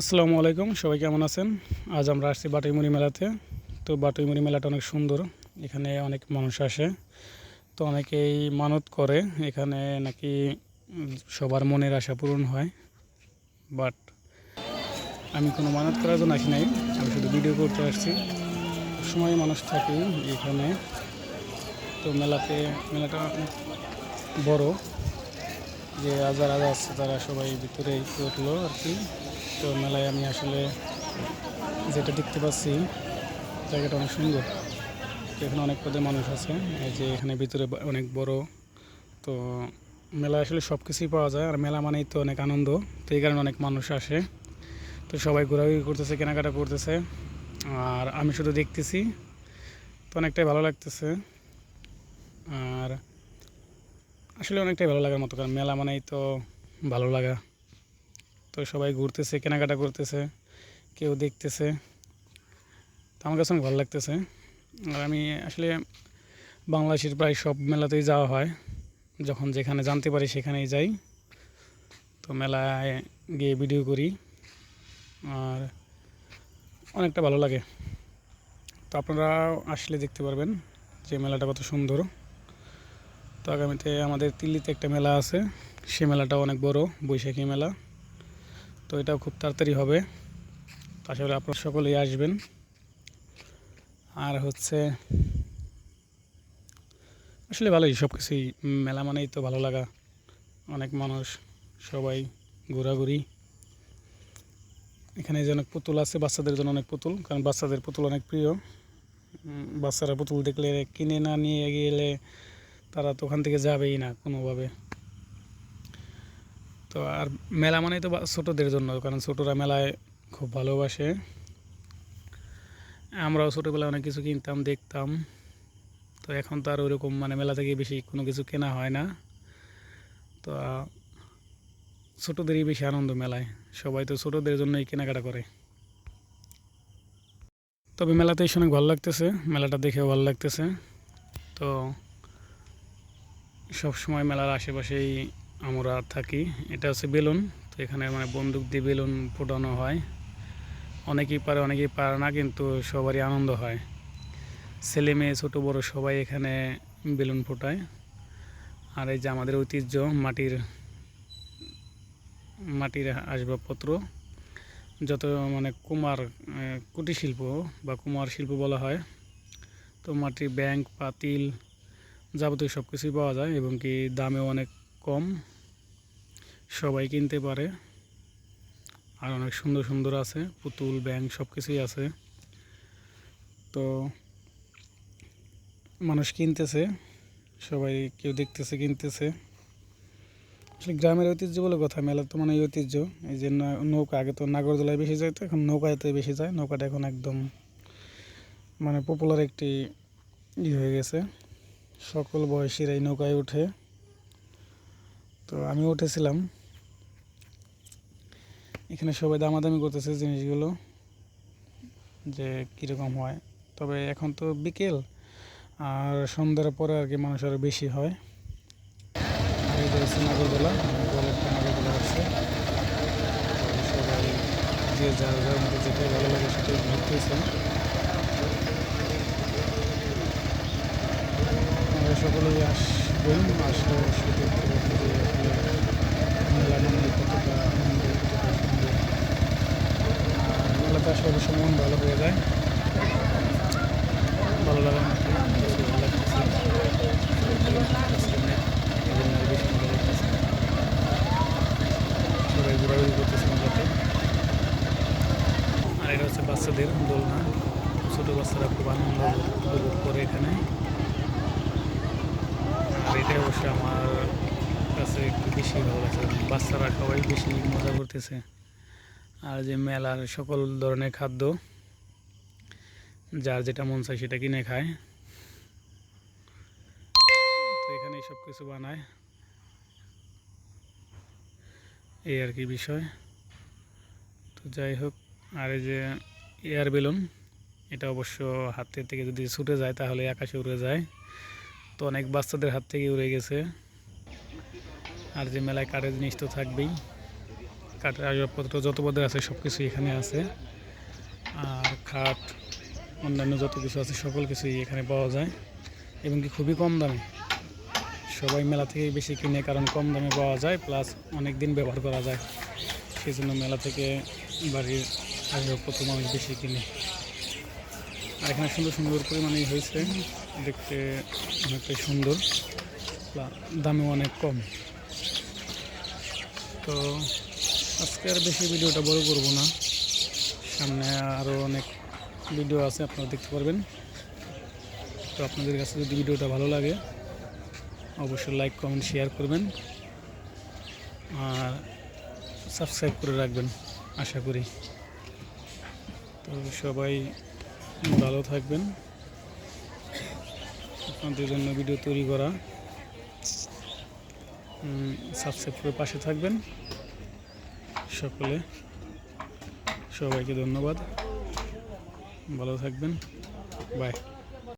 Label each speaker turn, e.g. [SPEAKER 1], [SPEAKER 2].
[SPEAKER 1] আসসালামু আলাইকুম, সবাই কেমন আছেন? আজ আমরা আসছি বাটুইমুড়ি মেলাতে। তো বাটুইমুড়ি মেলাটা অনেক সুন্দর, এখানে অনেক মানুষ আসে। তো অনেকেই মানত করে, এখানে নাকি সবার মনের আশা পূরণ হয়। বাট আমি কোনো মানত করার জন্য আসি নাই, আমি শুধু ভিডিও করতে আসছি। সময় মানুষ থাকে এখানে। তো মেলাতে, মেলাটা অনেক বড়। যে হাজার হাজার আছে, তারা সবাই ভিতরে উঠল আর কি। তো মেলায় আমি আসলে যেটা দেখতে পাচ্ছি, জায়গাটা অনেক সুন্দর। এখানে অনেক পদে মানুষ আছে, এই যে এখানে ভিতরে অনেক বড়। তো মেলায় আসলে সব কিছুই পাওয়া যায়, আর মেলা মানেই তো অনেক আনন্দ। তো এই কারণে অনেক মানুষ আসে। তো সবাই ঘোরাঘুরি করতেছে, কেনাকাটা করতেছে। আর আমি শুধু দেখতেছি, তো অনেকটাই ভালো লাগতেছে। আর আসলে অনেকটাই ভালো লাগার মতো, কারণ মেলা মানেই তো ভালো লাগা। তো সবাই ঘুরতেছে, কেনাকাটা করতেছে, কেউ দেখতেছে। তো আমার কাছে অনেক ভালো লাগতেছে। আর আমি আসলে বাংলাদেশের প্রায় সব মেলাতেই যাওয়া হয়। যখন যেখানে জানতে পারি সেখানেই যাই। তো মেলায় গিয়ে ভিডিও করি। আর অনেকটা ভালো লাগে। তো আপনারা আসলে দেখতে পারবেন যে মেলাটা কত সুন্দর। তো আগামীতে আমাদের দিল্লিতে একটা মেলা আছে। সে মেলাটাও অনেক বড়, বৈশাখী মেলা। তো এটাও খুব তাড়াতাড়ি হবে। আশা করি আপনারা সকলেই আসবেন। আর হচ্ছে, আসলে ভালোই সব কিছুই মেলা মানেই তো ভালো লাগা। অনেক মানুষ, সবাই ঘোরাঘুরি। এখানে যে অনেক পুতুল আছে, বাচ্চাদের জন্য অনেক পুতুল, কারণ বাচ্চাদের পুতুল অনেক প্রিয়। বাচ্চারা পুতুল দেখলে কিনে না নিয়ে গেলে তারা তো ওখান থেকে যাবেই না কোনোভাবে। তো আর মেলা মানেই তো ছোটদের জন্য, কারণ ছোটরা মেলায় খুব ভালোবাসে। আমরাও ছোটোবেলায় অনেক কিছু কিনতাম, দেখতাম। তো এখন তো আর ওইরকম মানে মেলা থেকে বেশি কোনো কিছু কেনা হয় না। তো ছোটদেরই বেশি আনন্দ মেলায়। সবাই তো ছোটদের জন্যই কেনাকাটা করে। তবে মেলাতে এসে অনেক ভালো লাগতেছে, মেলাটা দেখেও ভালো লাগতেছে। তো সব সময় মেলার আশেপাশেই আমরা থাকি। এটা হচ্ছে বেলুন। তো এখানে মানে বন্দুক দিয়ে বেলুন ফোটানো হয়। অনেকেই পারে অনেকেই পারে না, কিন্তু সবারই আনন্দ হয়। ছেলে মেয়ে, ছোটো, বড় সবাই এখানে বেলুন ফোটায়। আর এই যে আমাদের ঐতিহ্য, মাটির মাটির আসবাবপত্র। যত মানে কুমার কুটির শিল্প বা কুমার শিল্প বলা হয়, তো মাটির ব্যাংক, পাতিল যাবতীয় সব কিছুই পাওয়া যায় এবং কি দামেও অনেক কম, সবাই কিনতে পারে। আর অনেক সুন্দর সুন্দর আছে, পুতুল ব্যাংক সব কিছুই আছে। তো মানুষ কিনতেছে, সবাই কেউ দেখতেছে, কিনতেছে। আসলে গ্রামের ঐতিহ্য বলে কথা, মেলা তো মানে ঐতিহ্য। এই যে নৌকা, আগে তো নাগরদোলায় বেশি যায় তো এখন নৌকাতে বেশি যায়। নৌকাটা এখন একদম মানে পপুলার একটি ই হয়ে গেছে। সকল বয়সীরাই নৌকায় ওঠে। তো আমি উঠেছিলাম। এখানে সবাই দামাদামি করতেছে জিনিসগুলো, যে কীরকম হয়। তবে এখন তো বিকেল, আর সন্ধ্যার পরে আর কি মানুষ আরও বেশি হয়। নাগরদোলা একটা নাগরদোলা আছে। সবাই যে যার যার মধ্যে যেটাই ভালো লাগে সেটাই ঘুরতেছে। আমরা সকলেই আসবেন, আসলে মেলা মানে কতটা আনন্দ কতটা সুন্দর মেলাতে আসলে অবশ্য মন ভালো হয়ে যায়। ভালো লাগে আরও এটা হচ্ছে বাচ্চাদের দোলনা। ছোটো বাচ্চারা খুব আনন্দ উপভোগ করে এখানে। আর এটাই অবশ্য আমার কাছে একটু বেশি ভালো লাগছে। বাচ্চারা সবাই বেশি মজা করতেছে। আর যে মেলার সকল ধরনের খাদ্য, যার যেটা মন চায় সেটা কিনে খায়। তো এখানে সব কিছু বানায়। এই আর কি বিষয়। তো যাই হোক, আর এই যে এয়ার বেলুন, এটা অবশ্য হাতের থেকে যদি ছুটে যায় তাহলে আকাশে উড়ে যায়। তো অনেক বাচ্চাদের হাত থেকে উড়ে গেছে। আর যে মেলায় কাঠের জিনিস তো থাকবেই। কাঠের আসবাবপত্র, যত পদের আছে সব কিছুই এখানে আছে। আর খাট, অন্যান্য যত কিছু আছে, সকল কিছুই এখানে পাওয়া যায়। এবং কি খুবই কম দামে। সবাই মেলা থেকে বেশি কিনে, কারণ কম দামে পাওয়া যায়, প্লাস অনেক দিন ব্যবহার করা যায়। সেই জন্য মেলা থেকে বাড়ির আসবাবপত্র মানুষ বেশি কিনে। আর এখানে সুন্দর সুন্দর পরিমাণেই হয়েছে। দেখতে অনেকটাই সুন্দর দামেও অনেক কম। তো আজকে আর বেশি ভিডিওটা বড় করব না। সামনে আরও অনেক ভিডিও আছে, আপনারা দেখতে পারবেন। তো আপনাদের কাছে যদি ভিডিওটা ভালো লাগে, অবশ্যই লাইক, কমেন্ট, শেয়ার করবেন। আর সাবস্ক্রাইব করে রাখবেন, আশা করি। তো সবাই ভালো থাকবেন। আপনাদের জন্য ভিডিও তৈরি করা। সাবস্ক্রাইব করে পাশে থাকবেন। সকলে। সবাইকে ধন্যবাদ। ভালো থাকবেন। বাই